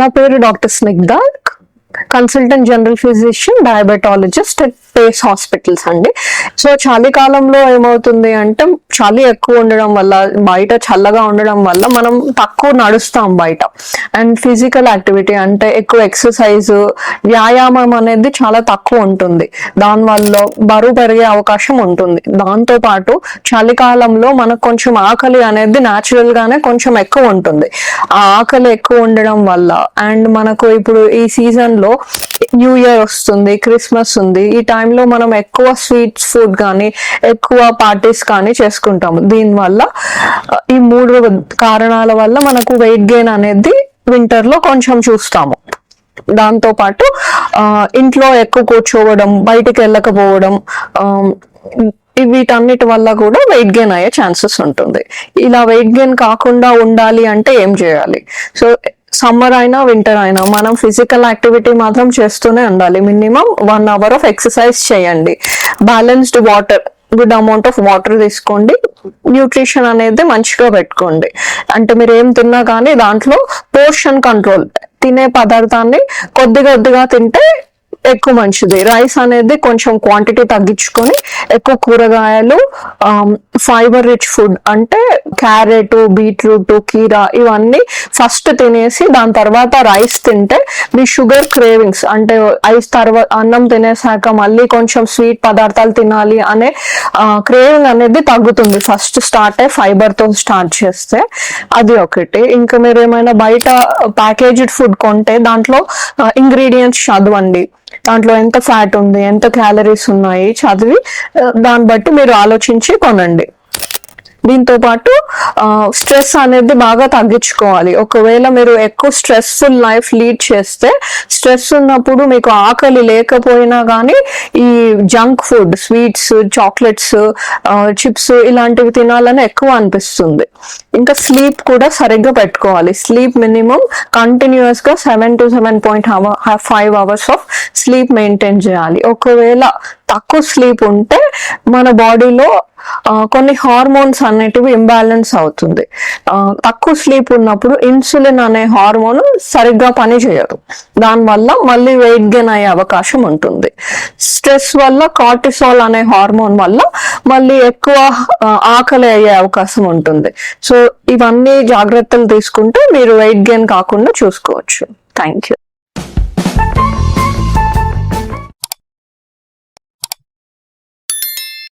నా పేరు doctor Snigdha consultant general physician diabetologist at Pace hospitals అండి. సో చలికాలంలో ఏమవుతుంది అంటే చలి ఎక్కువ ఉండడం వల్ల బయట చల్లగా ఉండడం వల్ల మనం తక్కువ నడుస్తాం బయట. అండ్ ఫిజికల్ యాక్టివిటీ అంటే ఎక్కువ ఎక్సర్సైజ్ వ్యాయామం అనేది చాలా తక్కువ ఉంటుంది. దానివల్ల బరువు పెరిగే అవకాశం ఉంటుంది. దాంతో పాటు చలికాలంలో మనకు కొంచెం ఆకలి అనేది న్యాచురల్ గానే కొంచెం ఎక్కువ ఉంటుంది. ఆ ఆకలి ఎక్కువ ఉండడం వల్ల అండ్ మనకు ఇప్పుడు ఈ సీజన్లో న్యూ ఇయర్ వస్తుంది క్రిస్మస్ ఉంది. ఈ టైంలో మనం ఎక్కువ స్వీట్స్ ఫుడ్ కానీ ఎక్కువ పార్టీస్ కానీ చేసుకుంటాము. దీనివల్ల ఈ మూడు కారణాల వల్ల మనకు వెయిట్ గెయిన్ అనేది వింటర్లో కొంచెం చూస్తాము. దాంతో పాటు ఆ, ఇంట్లో ఎక్కువ కూర్చోవడం బయటికి వెళ్ళకపోవడం ఆ, వీటన్నిటి వల్ల కూడా వెయిట్ గెయిన్ అయ్యే ఛాన్సెస్ ఉంటుంది. ఇలా వెయిట్ గెయిన్ కాకుండా ఉండాలి అంటే ఏం చేయాలి? సో సమ్మర్ అయినా వింటర్ అయినా మనం ఫిజికల్ యాక్టివిటీ మాత్రం చేస్తూనే ఉండాలి. Minimum one hour of exercise చేయండి. Balanced water good amount of water తీసుకోండి. న్యూట్రిషన్ అనేది మంచిగా పెట్టుకోండి. అంటే మీరు ఏం తిన్నా కానీ దాంట్లో పోర్షన్ కంట్రోల్ తినే పదార్థాన్ని కొద్ది కొద్దిగా తింటే ఎక్కువ మంచిది. రైస్ అనేది కొంచెం క్వాంటిటీ తగ్గించుకొని ఎక్కువ కూరగాయలు ఫైబర్ రిచ్ ఫుడ్ అంటే క్యారెట్ బీట్రూట్ కీరా ఇవన్నీ ఫస్ట్ తినేసి దాని తర్వాత రైస్ తింటే మీ షుగర్ క్రేవింగ్స్ అంటే ఐస్ తర్వాత అన్నం తినేసాక మళ్ళీ కొంచెం స్వీట్ పదార్థాలు తినాలి అనే క్రేవింగ్ అనేది తగ్గుతుంది. ఫస్ట్ స్టార్ట్ అయ్యి ఫైబర్తో స్టార్ట్ చేస్తే అది ఒకటి. ఇంకా మీరు ఏమైనా బయట ప్యాకేజ్డ్ ఫుడ్ కొంటే దాంట్లో ఇంగ్రీడియంట్స్ చదవండి. దాంట్లో ఎంత ఫ్యాట్ ఉంది ఎంత క్యాలరీస్ ఉన్నాయి చదివి దాన్ని బట్టి మీరు ఆలోచించి కొనండి. దీంతో పాటు స్ట్రెస్ అనేది బాగా తగ్గించుకోవాలి. ఒకవేళ మీరు ఎక్కువ స్ట్రెస్ఫుల్ లైఫ్ లీడ్ చేస్తే స్ట్రెస్ ఉన్నప్పుడు మీకు ఆకలి లేకపోయినా కానీ ఈ junk food sweets chocolates chips ఇలాంటివి తినాలని ఎక్కువ అనిపిస్తుంది. ఇంకా స్లీప్ కూడా సరిగ్గా పెట్టుకోవాలి. స్లీప్ మినిమం కంటిన్యూస్గా seven to seven point five hours of sleep maintain చేయాలి. ఒకవేళ తక్కువ స్లీప్ ఉంటే మన బాడీలో కొన్ని హార్మోన్స్ అనేటివి ఇంబ్యాలెన్స్ అవుతుంది. తక్కువ స్లీప్ ఉన్నప్పుడు ఇన్సులిన్ అనే హార్మోన్ సరిగ్గా పని చేయదు. దానివల్ల మళ్ళీ వెయిట్ గెయిన్ అయ్యే అవకాశం ఉంటుంది. స్ట్రెస్ వల్ల కార్టిసాల్ అనే హార్మోన్ వల్ల మళ్ళీ ఎక్కువ ఆకలి అయ్యే అవకాశం ఉంటుంది. సో ఇవన్నీ జాగ్రత్తలు తీసుకుంటే మీరు వెయిట్ గెయిన్ కాకుండా చూసుకోవచ్చు. Thank you